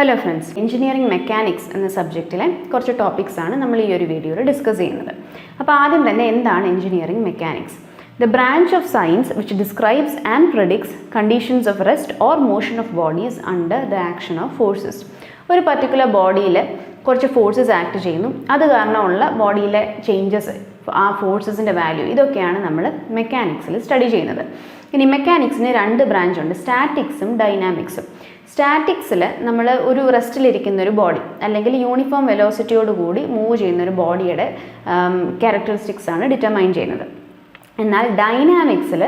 Hello friends engineering mechanics എന്ന സബ്ജക്റ്റിലെ കുറച്ച് topics ആണ് നമ്മൾ ഈ ഒരു വീഡിയോയിൽ ഡിസ്കസ് ചെയ്യുന്നത്. അപ്പോൾ ആദ്യം തന്നെ എന്താണ് engineering mechanics the branch of science which describes and predicts conditions of rest or motion of bodies under the action of forces ഒരു പർട്ടിക്കുലർ ബോഡിയിൽ കുറച്ച് ഫോഴ്സസ് ആക്ട് ചെയ്യുന്നു. അത് കാരണമുള്ള ബോഡിയിലെ ചേഞ്ചസ് ആ ഫോഴ്സസിന്റെ വാല്യൂ ഇതൊക്കെയാണ് നമ്മൾ മെക്കാനിക്സിൽ സ്റ്റഡി ചെയ്യുന്നത്. ഇനി മെക്കാനിക്സിന് രണ്ട് ബ്രാഞ്ച് ഉണ്ട് സ്റ്റാറ്റിക്സും ഡൈനാമിക്സും സ്റ്റാറ്റിക്സിൽ നമ്മൾ ഒരു റെസ്റ്റിലിരിക്കുന്ന ഒരു ബോഡി അല്ലെങ്കിൽ യൂണിഫോം വെലോസിറ്റിയോട് കൂടി മൂവ് ചെയ്യുന്ന ഒരു ബോഡിയുടെ ക്യാരക്ടറിസ്റ്റിക്സ് ആണ് ഡിറ്റർമൈൻ ചെയ്യുന്നത്. എന്നാൽ ഡൈനാമിക്സിൽ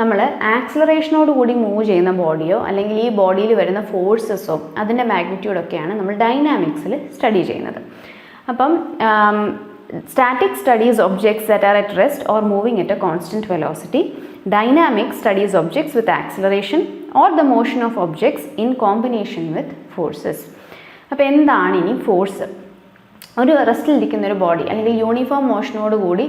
നമ്മൾ ആക്സിലറേഷനോട് കൂടി മൂവ് ചെയ്യുന്ന ബോഡിയോ അല്ലെങ്കിൽ ഈ ബോഡിയിൽ വരുന്ന ഫോഴ്സസോ അതിന്റെ മാഗ്നിറ്റ്യൂഡൊക്കെയാണ് നമ്മൾ ഡൈനാമിക്സിൽ സ്റ്റഡി ചെയ്യുന്നത്. അപ്പം static studies objects that are at rest or moving at a constant velocity dynamic studies objects with acceleration or the motion of objects in combination with forces അപ്പോൾ എന്താണ് ഇനി ഫോഴ്സ് ഒരു റെസ്റ്റിലിരിക്കുന്ന ഒരു ബോഡി അല്ലെങ്കിൽ യൂണിഫോം മോഷനോട് കൂടി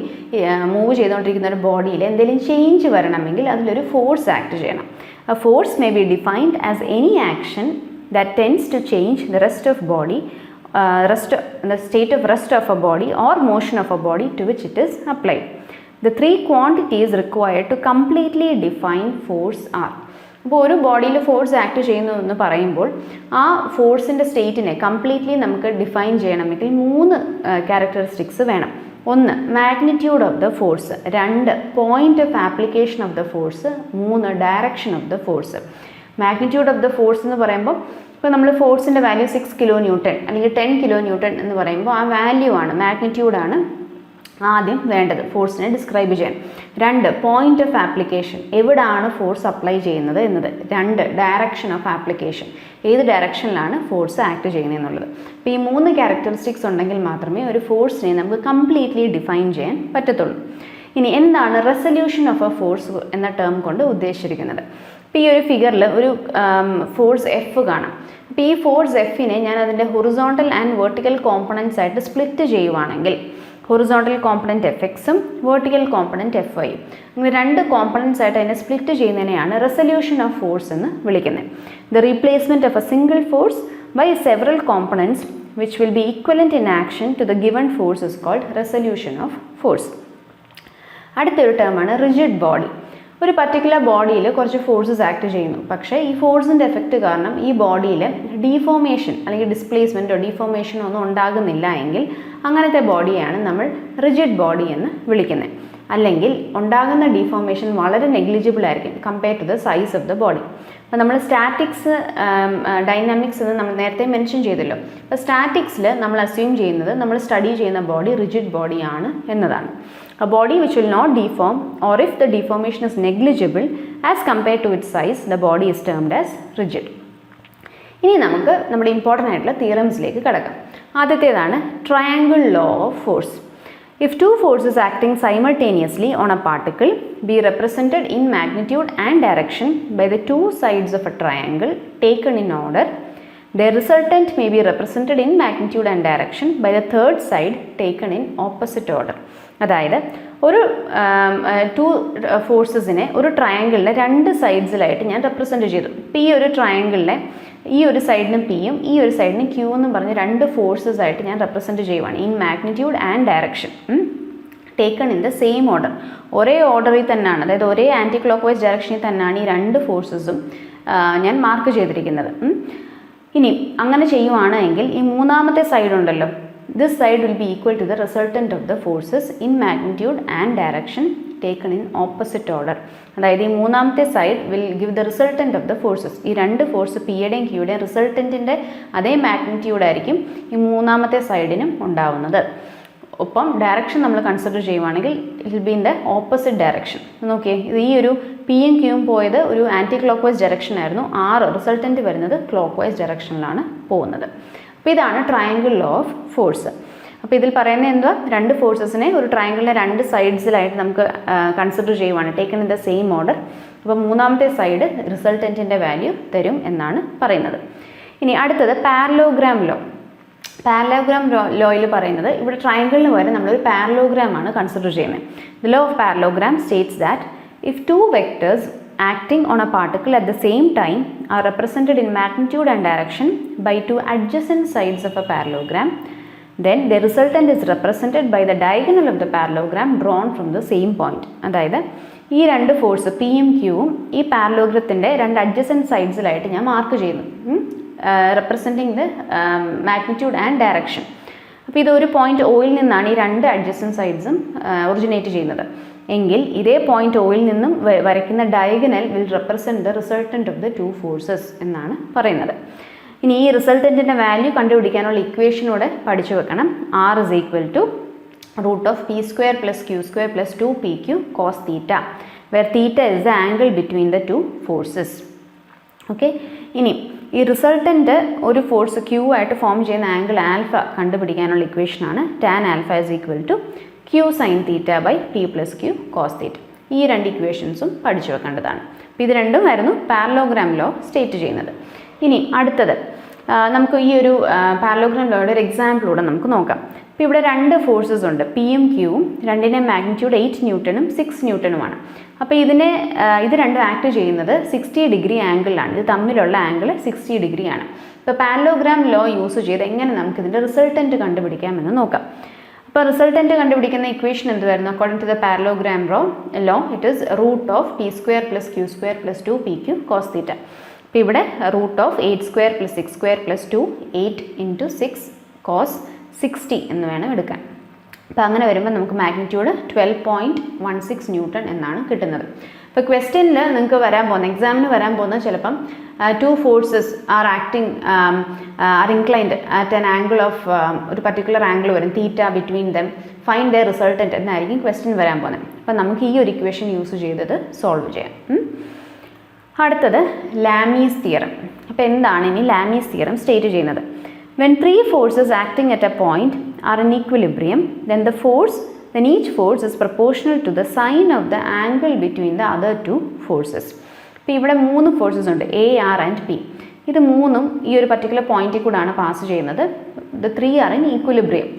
move ചെയ്തുകൊണ്ടിരിക്കുന്ന ഒരു ബോഡിയിൽ എന്തെങ്കിലും ചേഞ്ച് വരണമെങ്കിൽ അതിലൊരു ഫോഴ്സ് ആക്ട് ചെയ്യണം. A force may be defined as any action that tends to change the rest of body rest the state of rest of a body or motion of a body to which it is applied the three quantities required to completely define force are അപ്പോൾ ഒരു ബോഡിയിൽ force act ചെയ്യുന്നു എന്ന് പറയുമ്പോൾ ആ ഫോഴ്സിന്റെ സ്റ്റേറ്റിനെ completely നമുക്ക് define ചെയ്യണമെങ്കിൽ മൂന്ന് ക്യാരക്ടറിസ്റ്റിക്സ് വേണം. ഒന്ന് മാഗ്നിറ്റ്യൂഡ് ഓഫ് ദ ഫോഴ്സ് രണ്ട് point of application of the force മൂന്ന് direction of the force magnitude of the force എന്ന് പറയുമ്പോൾ ഇപ്പോൾ നമ്മൾ ഫോഴ്സിന്റെ വാല്യൂ സിക്സ് കിലോ ന്യൂട്ടൺ അല്ലെങ്കിൽ ടെൻ കിലോ ന്യൂട്ടൺ എന്ന് പറയുമ്പോൾ ആ വാല്യൂ ആണ് മാഗ്നിറ്റ്യൂഡാണ് ആദ്യം വേണ്ടത് ഫോഴ്സിനെ ഡിസ്ക്രൈബ് ചെയ്യാൻ. രണ്ട് പോയിന്റ് ഓഫ് ആപ്ലിക്കേഷൻ എവിടാണ് ഫോഴ്സ് അപ്ലൈ ചെയ്യുന്നത് എന്നത്. രണ്ട് ഡയറക്ഷൻ ഓഫ് ആപ്ലിക്കേഷൻ ഏത് ഡയറക്ഷനിലാണ് ഫോഴ്സ് ആക്ട് ചെയ്യുന്നത് എന്നുള്ളത്. അപ്പോൾ ഈ മൂന്ന് ക്യാരക്ടറിസ്റ്റിക്സ് ഉണ്ടെങ്കിൽ മാത്രമേ ഒരു ഫോഴ്സിനെ നമുക്ക് കംപ്ലീറ്റ്ലി ഡിഫൈൻ ചെയ്യാൻ പറ്റത്തുള്ളൂ. ഇനി എന്താണ് റെസൊല്യൂഷൻ ഓഫ് എ ഫോഴ്സ് എന്ന ടേം കൊണ്ട് ഉദ്ദേശിച്ചിരിക്കുന്നത്? ഇപ്പോൾ ഈ ഒരു ഫിഗറിൽ ഒരു ഫോഴ്സ് എഫ് കാണാം. അപ്പോൾ ഈ ഫോഴ്സ് എഫിനെ ഞാൻ അതിന്റെ ഹൊറിസോണ്ടൽ ആൻഡ് വെർട്ടിക്കൽ കോമ്പണൻസ് ആയിട്ട് സ്പ്ലിറ്റ് ചെയ്യുവാണെങ്കിൽ ഹൊറിസോണ്ടൽ കോമ്പണന്റ് എഫ് എക്സും വേർട്ടിക്കൽ കോമ്പണന്റ് എഫ് വൈയും അങ്ങനെ രണ്ട് കോമ്പണൻസ് ആയിട്ട് അതിനെ സ്പ്ലിറ്റ് ചെയ്യുന്നതിനെയാണ് റെസൊല്യൂഷൻ ഓഫ് ഫോഴ്സ് എന്ന് വിളിക്കുന്നത്. The replacement of a single force by several components which will be equivalent in action to the given force is called resolution of force അടുത്തൊരു ടേമാണ് റിജിഡ് ബോഡി ഒരു particular ബോഡിയിൽ കുറച്ച് forces act ചെയ്യുന്നു. പക്ഷേ ഈ ഫോഴ്സിന്റെ എഫക്റ്റ് കാരണം ഈ ബോഡിയിൽ ഡീഫോമേഷൻ അല്ലെങ്കിൽ ഡിസ്പ്ലേസ്മെന്റോ ഡീഫോമേഷനോ ഒന്നും ഉണ്ടാകുന്നില്ല എങ്കിൽ അങ്ങനത്തെ ബോഡിയാണ് നമ്മൾ റിജിഡ് ബോഡി എന്ന് വിളിക്കുന്നത് അല്ലെങ്കിൽ ഉണ്ടാകുന്ന ഡീഫോമേഷൻ വളരെ നെഗ്ലിജിബിൾ ആയിരിക്കും compare to the size of the body അപ്പോൾ നമ്മൾ സ്റ്റാറ്റിക്സ് ഡൈനാമിക്സ് എന്ന് നമ്മൾ നേരത്തെ മെൻഷൻ ചെയ്തല്ലോ. അപ്പോൾ സ്റ്റാറ്റിക്സിൽ നമ്മൾ അസ്യൂം ചെയ്യുന്നത് നമ്മൾ സ്റ്റഡി ചെയ്യുന്ന ബോഡി റിജിഡ് ബോഡിയാണ് എന്നതാണ്. A body which will not deform or if the deformation is negligible as compare to it size the body is termed as rigid ഇനി നമുക്ക് നമ്മുടെ ഇമ്പോർട്ടന്റ് ആയിട്ടുള്ള തിയറംസിലേക്ക് കിടക്കാം. ആദ്യത്തേതാണ് triangle law of force if two forces acting simultaneously on a particle be represented in magnitude and direction by the two sides of a triangle taken in order the resultant may be represented in magnitude and direction by the third side taken in opposite order അതായത് ഒരു to ഫോഴ്സസിനെ ഒരു ട്രയാങ്കിളിലെ രണ്ട് സൈഡ്സിലായിട്ട് ഞാൻ represent ചെയ്തു. ഇപ്പോൾ ഈ ഒരു ട്രയാങ്കിളിലെ ഈ ഒരു സൈഡിനും പിയും ഈ ഒരു സൈഡിനും ക്യൂ എന്നും പറഞ്ഞ് രണ്ട് ഫോഴ്സസ് ആയിട്ട് ഞാൻ റെപ്രസെന്റ് ചെയ്യുവാണ്. In magnitude and direction taken in the same order ഒരേ ഓർഡറിൽ തന്നെയാണ് അതായത് ഒരേ ആന്റി ക്ലോക്ക് വൈസ് ഡയറക്ഷനിൽ തന്നെയാണ് ഈ രണ്ട് ഫോഴ്സസും ഞാൻ മാർക്ക് ചെയ്തിരിക്കുന്നത്. ഇനി അങ്ങനെ ചെയ്യുവാണെങ്കിൽ ഈ മൂന്നാമത്തെ സൈഡ് ഉണ്ടല്ലോ. This side will be equal to the resultant of the forces in magnitude and direction. Taken in opposite order അതായത് ഈ മൂന്നാമത്തെ side will give the resultant of the forces ഈ രണ്ട് ഫോഴ്സ് പിയുടെയും ക്യൂടെയും റിസൾട്ടന്റിന്റെ അതേ മാഗ്നിറ്റ്യൂഡ് ആയിരിക്കും ഈ മൂന്നാമത്തെ സൈഡിനും ഉണ്ടാവുന്നത്. ഒപ്പം ഡയറക്ഷൻ നമ്മൾ കൺസിഡർ ചെയ്യുവാണെങ്കിൽ it be in the opposite direction നോക്കിയേ ഇത് ഈ ഒരു പിയും ക്യൂയും പോയത് ഒരു ആന്റി ക്ലോക്ക് വൈസ് ഡയറക്ഷൻ ആയിരുന്നു. ആറ് റിസൾട്ടന്റ് വരുന്നത് ക്ലോക്ക് വൈസ് ഡയറക്ഷനിലാണ് പോകുന്നത്. അപ്പോൾ ഇതാണ് ട്രയാങ്കിൾ ലോ ഓഫ് ഫോഴ്സ് അപ്പോൾ ഇതിൽ പറയുന്നത് എന്തുവാ? രണ്ട് ഫോഴ്സസിനെ ഒരു ട്രയാങ്കിളിലെ രണ്ട് സൈഡ്സിലായിട്ട് നമുക്ക് കൺസിഡർ ചെയ്യുവാണ്. Taken in the same order അപ്പോൾ മൂന്നാമത്തെ സൈഡ് റിസൾട്ടന്റിന്റെ വാല്യൂ തരും എന്നാണ് പറയുന്നത്. ഇനി അടുത്തത് പാരലോഗ്രാം ലോ പാരലോഗ്രാം ലോയിൽ പറയുന്നത് ഇവിടെ ട്രയാങ്കിളിന് പകരം നമ്മളൊരു പാരലോഗ്രാം ആണ് കൺസിഡർ ചെയ്യുന്നത്. The law of parallelogram states that if two vectors acting on a particle at the same time are represented in magnitude and direction by two adjacent sides of a parallelogram. Then the resultant is represented by the diagonal of the parallelogram drawn from the same point. അതായത് ഈ രണ്ട് force P എം ക്യൂവും ഈ പാരലോഗ്രത്തിന്റെ രണ്ട് adjacent സൈഡ്സിലായിട്ട് ഞാൻ mark ചെയ്യുന്നു. Representing the magnitude and direction അപ്പോൾ ഇത് ഒരു പോയിന്റ് ഓയിൽ നിന്നാണ് ഈ രണ്ട് അഡ്ജസ്റ്റൻ സൈഡ്സും ഒറിജിനേറ്റ് ചെയ്യുന്നത്. എങ്കിൽ ഇതേ പോയിന്റ് ഓയിൽ നിന്നും വരയ്ക്കുന്ന diagonal will represent the resultant of the two forces എന്നാണ് പറയുന്നത്. ഇനി ഈ റിസൾട്ടന്റിന്റെ വാല്യൂ കണ്ടുപിടിക്കാനുള്ള ഇക്വേഷനൂടെ പഠിച്ചു വെക്കണം. R is equal to root of P square plus Q square plus two P Q cos theta where theta is the angle between the two forces okay ഇനി ഈ റിസൾട്ടന്റ് ഒരു ഫോഴ്സ് ക്യൂ ആയിട്ട് form ചെയ്യുന്ന angle alpha കണ്ടുപിടിക്കാനുള്ള ഇക്വേഷനാണ് tan alpha is equal to Q sine theta by P plus Q cos theta ഈ രണ്ട് ഇക്വേഷൻസും പഠിച്ചു വെക്കേണ്ടതാണ്. അപ്പോൾ ഇത് രണ്ടും ആയിരുന്നു പാരലോഗ്രാം ലോ സ്റ്റേറ്റ് ചെയ്യുന്നത്. ഇനി അടുത്തത് നമുക്ക് ഈ ഒരു പാരലോഗ്രാം ലോയുടെ ഒരു എക്സാമ്പിളൂടെ നമുക്ക് നോക്കാം. ഇപ്പോൾ ഇവിടെ രണ്ട് ഫോഴ്സസ് ഉണ്ട് പി എം ക്യൂവും രണ്ടിന്റെ മാഗ്നിറ്റ്യൂഡ് എയ്റ്റ് ന്യൂട്ടണും സിക്സ് ന്യൂട്ടണുമാണ് അപ്പോൾ ഇതിനെ ഇത് രണ്ടും ആക്ട് ചെയ്യുന്നത് സിക്സ്റ്റി ഡിഗ്രി ആംഗിളിലാണ് ഇത് തമ്മിലുള്ള ആംഗിൾ സിക്സ്റ്റി ഡിഗ്രി ആണ്. ഇപ്പോൾ പാരലോഗ്രാം ലോ യൂസ് ചെയ്ത് എങ്ങനെ നമുക്ക് ഇതിന്റെ റിസൾട്ടന്റ് കണ്ടുപിടിക്കാമെന്ന് നോക്കാം. അപ്പോൾ റിസൾട്ടന്റ് കണ്ടുപിടിക്കുന്ന ഇക്വേഷൻ എന്ത് വരുന്നു according to the parallelogram row law it is root of P square plus Q square plus two P Q cos theta അപ്പോൾ ഇവിടെ root of eight square plus six square plus two eight into six cos sixty എന്ന് വേണം എടുക്കാൻ. അപ്പോൾ അങ്ങനെ വരുമ്പോൾ നമുക്ക് magnitude twelve point one six newton എന്നാണ് കിട്ടുന്നത്. അപ്പോൾ ക്വസ്റ്റ്യനിൽ നിങ്ങൾക്ക് വരാൻ പോകുന്ന എക്സാമിന് വരാൻ പോകുന്ന ചിലപ്പം two forces are acting are inclined at an angle of ഒരു പർട്ടിക്കുലർ ആംഗിൾ വരും theta between them find the resultant എന്നായിരിക്കും ക്വസ്റ്റ്യൻ വരാൻ പോകുന്നത്. അപ്പോൾ നമുക്ക് ഈ ഒരു ഇക്വേഷൻ യൂസ് ചെയ്തത് സോൾവ് ചെയ്യാം. അടുത്തത് ലാമീസ് തിയറം അപ്പോൾ എന്താണ് ഇനി ലാമീസ് തിയറം സ്റ്റേറ്റ് ചെയ്യുന്നത്? When three forces acting at a point are in equilibrium then the force then each force is proportional to the sine of the angle between the other two forces ഇപ്പോൾ ഇവിടെ മൂന്ന് forces ഉണ്ട് A R and P ഇത് മൂന്നും ഈ ഒരു particular പോയിന്റിൽ കൂടാണ് പാസ് ചെയ്യുന്നത്. The three are in equilibrium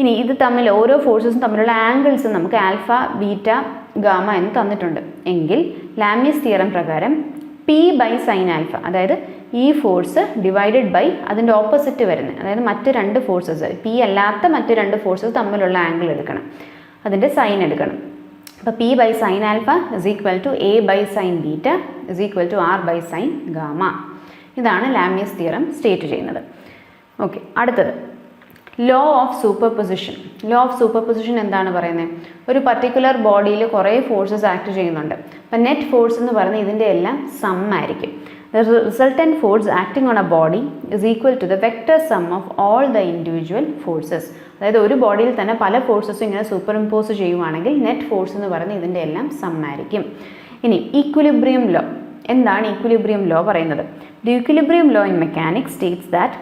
ഇനി ഇത് തമ്മിൽ ഓരോ ഫോഴ്സസും തമ്മിലുള്ള ആംഗിൾസ് നമുക്ക് ആൽഫ ബീറ്റ ഗാമ എന്ന് തന്നിട്ടുണ്ട്. എങ്കിൽ ലാമിയസ് തിയറം പ്രകാരം പി ബൈ സൈൻ ആൽഫ അതായത് ഈ ഫോഴ്സ് ഡിവൈഡഡ് ബൈ അതിന്റെ ഓപ്പോസിറ്റ് വരുന്നത്. അതായത് മറ്റ് രണ്ട് ഫോഴ്സസ് പി അല്ലാത്ത മറ്റ് രണ്ട് ഫോഴ്സസ് തമ്മിലുള്ള ആംഗിൾ എടുക്കണം. അതിന്റെ സൈൻ എടുക്കണം. അപ്പോൾ P by sine alpha is equal to A by sine beta is equal to R by sine gamma ഇതാണ് ലാമിയസ് തിയറം സ്റ്റേറ്റ് ചെയ്യുന്നത്. ഓക്കെ അടുത്തത്. Law of superposition law of superposition എന്താണ് പറയുന്നത്? ഒരു പർട്ടിക്കുലർ ബോഡിയിൽ കുറേ ഫോഴ്സസ് ആക്ട് ചെയ്യുന്നുണ്ട്. അപ്പം നെറ്റ് ഫോഴ്സ് എന്ന് പറയുന്നത് ഇതിന്റെ എല്ലാം സം ആയിരിക്കും. Resultant force acting on a body is equal to the vector sum of all the individual forces അതായത് ഒരു ബോഡിയിൽ തന്നെ പല ഫോഴ്സസും ഇങ്ങനെ സൂപ്പർ ഇമ്പോസ് ചെയ്യുവാണെങ്കിൽ നെറ്റ് ഫോഴ്സ് എന്ന് പറയുന്നത് ഇതിന്റെ എല്ലാം സം ആയിരിക്കും. ഇനി ഈക്വിലിബ്രിയം ലോ എന്താണ് ഈക്വിലിബ്രിയം ലോ പറയുന്നത്? The equilibrium law in mechanics states that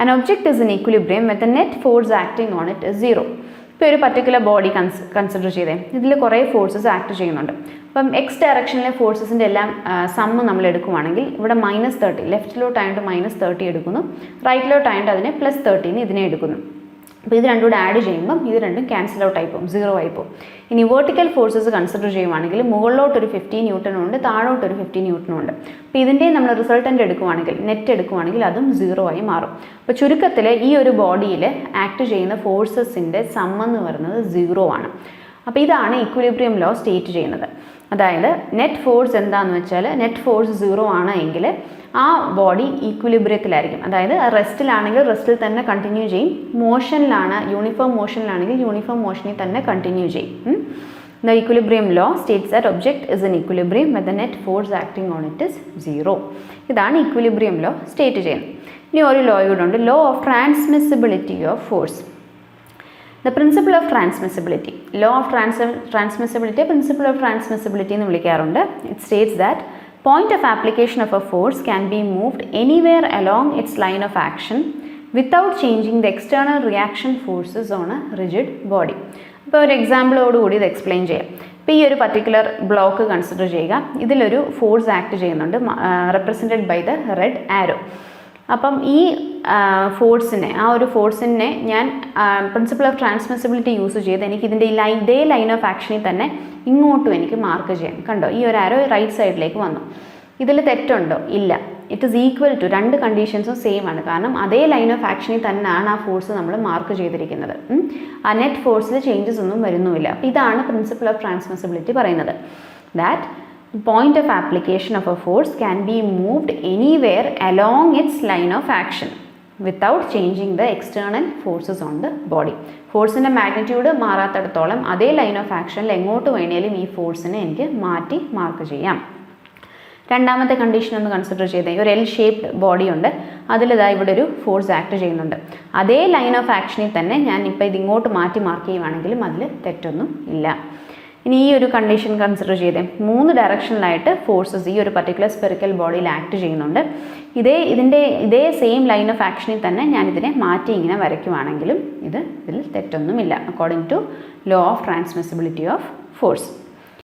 an object is in equilibrium when the net force acting on it is zero ഇപ്പോൾ ഒരു പർട്ടിക്കുലർ ബോഡി കൺസ് കൺസിഡർ ചെയ്തേ. ഇതിൽ കുറേ ഫോഴ്സസ് ആക്ട് ചെയ്യുന്നുണ്ട്. അപ്പം എക്സ് ഡയറക്ഷനിലെ ഫോഴ്സസിന്റെ എല്ലാം സമ്മ് നമ്മൾ എടുക്കുവാണെങ്കിൽ ഇവിടെ മൈനസ് തേർട്ടി ലെഫ്റ്റിലോട്ടായിട്ട് മൈനസ് തേർട്ടി എടുക്കുന്നു. റൈറ്റിലോട്ടായിട്ട് അതിനെ പ്ലസ് തേർട്ടീന് ഇതിനെ എടുക്കുന്നു. അപ്പോൾ ഇത് രണ്ടും കൂടെ ആഡ് ചെയ്യുമ്പം ഇത് രണ്ടും ക്യാൻസൽ ഔട്ട് ആയി പോകും സീറോ ആയി പോകും. ഇനി വെർട്ടിക്കൽ ഫോഴ്സസ് കൺസിഡർ ചെയ്യുവാണെങ്കിൽ മുകളിലോട്ട് ഒരു ഫിഫ്റ്റി ന്യൂട്ടനും ഉണ്ട് താഴോട്ട് ഒരു ഫിഫ്റ്റി ന്യൂട്ടനും ഉണ്ട്. അപ്പോൾ ഇതിന്റെ നമ്മൾ റിസൾട്ടന്റ് എടുക്കുവാണെങ്കിൽ നെറ്റ് എടുക്കുവാണെങ്കിൽ അതും സീറോ ആയി മാറും. അപ്പോൾ ചുരുക്കത്തിൽ ഈ ഒരു ബോഡിയിൽ ആക്ട് ചെയ്യുന്ന ഫോഴ്സസിന്റെ സമ്മെന്ന് പറയുന്നത് സീറോ ആണ്. അപ്പോൾ ഇതാണ് ഇക്വിലിബ്രിയം ലോ സ്റ്റേറ്റ് ചെയ്യുന്നത്. അതായത് നെറ്റ് ഫോഴ്സ് എന്താണെന്ന് വെച്ചാൽ നെറ്റ് ഫോഴ്സ് സീറോ ആണ് എങ്കിൽ ആ ബോഡി ഈക്വിലിബ്രിയത്തിലായിരിക്കും അതായത് റെസ്റ്റിലാണെങ്കിൽ റെസ്റ്റിൽ തന്നെ കണ്ടിന്യൂ ചെയ്യും. മോഷനിലാണ് യൂണിഫോം മോഷനിലാണെങ്കിൽ യൂണിഫോം മോഷനിൽ തന്നെ കണ്ടിന്യൂ ചെയ്യും. The equilibrium law states that object is in equilibrium when the net force acting on it is zero ഇതാണ് ഈക്വലിബ്രിയം ലോ സ്റ്റേറ്റ് ചെയ്യുന്നത്. ഇനി ഒരു ലോ ഉണ്ട്. Law of transmissibility of force the principle of transmissibility law of trans transmissibility principle of transmissibility എന്ന് വിളിക്കാറുണ്ട്. It states that point of application of a force can be moved anywhere along its line of action without changing the external reaction forces on a rigid body അപ്പോൾ ഒരു എക്സാമ്പിളോടുകൂടി ഇത് explain ചെയ്യാം. ഇപ്പോൾ ഈ ഒരു particular block consider ചെയ്യുക. ഇതിലൊരു force act ചെയ്യുന്നുണ്ട് represented by the red arrow അപ്പം ഈ ഫോഴ്സിനെ ആ ഒരു ഫോഴ്സിനെ ഞാൻ പ്രിൻസിപ്പിൾ ഓഫ് ട്രാൻസ്മിസിബിലിറ്റി യൂസ് ചെയ്ത് എനിക്ക് ഇതിന്റെ ഈ ലൈൻ ഇതേ ലൈൻ ഓഫ് ആക്ഷനിൽ തന്നെ ഇങ്ങോട്ടും എനിക്ക് മാർക്ക് ചെയ്യാം. കണ്ടോ? ഈ ഒരു ആരോ റൈറ്റ് സൈഡിലേക്ക് വന്നു. ഇതിൽ തെറ്റുണ്ടോ? ഇല്ല. ഇറ്റ് ഇസ് ഈക്വൽ ടു രണ്ട് കണ്ടീഷൻസും സെയിം ആണ്. കാരണം അതേ ലൈൻ ഓഫ് ആക്ഷനിൽ തന്നെയാണ് ആ ഫോഴ്സ് നമ്മൾ മാർക്ക് ചെയ്തിരിക്കുന്നത്. ആ നെറ്റ് ഫോഴ്സിൽ ചേഞ്ചസ് ഒന്നും വരുന്നുമില്ല. അപ്പോൾ ഇതാണ് പ്രിൻസിപ്പിൾ ഓഫ് ട്രാൻസ്മിസിബിലിറ്റി പറയുന്നത്. That point of application of a force can be moved anywhere along its line of action without changing the external forces on the body ഫോഴ്സിന്റെ magnitude മാറാത്തടത്തോളം അതേ ലൈൻ ഓഫ് ആക്ഷനിൽ എങ്ങോട്ട് വേണേലും ഈ ഫോഴ്സിനെ എനിക്ക് മാറ്റി മാർക്ക് ചെയ്യാം. രണ്ടാമത്തെ കണ്ടീഷൻ ഒന്ന് കൺസിഡർ ചെയ്തേ. ഒരു എൽ ഷേപ്ഡ് ബോഡി ഉണ്ട് അതിലിതാ ഇവിടെ ഒരു ഫോഴ്സ് ആക്ട് ചെയ്യുന്നുണ്ട്. അതേ ലൈൻ ഓഫ് ആക്ഷനിൽ തന്നെ ഞാൻ ഇപ്പോൾ ഇത് ഇങ്ങോട്ട് മാറ്റി മാർക്ക് ചെയ്യുവാണെങ്കിലും അതിൽ തെറ്റൊന്നും ഇല്ല. ഇനി ഈ ഒരു കണ്ടീഷൻ കൺസിഡർ ചെയ്തേ. മൂന്ന് ഡയറക്ഷനിലായിട്ട് ഫോഴ്സസ് ഈ ഒരു പർട്ടിക്കുലർ സ്പെറിക്കൽ ബോഡിയിൽ ആക്ട് ചെയ്യുന്നുണ്ട്. ഇതേ ഇതിന്റെ ഇതേ സെയിം ലൈൻ ഓഫ് ആക്ഷനിൽ തന്നെ ഞാൻ ഇതിനെ മാറ്റി ഇങ്ങനെ വരയ്ക്കുവാണെങ്കിലും ഇത് ഇതിൽ തെറ്റൊന്നുമില്ല. According to law of transmissibility of force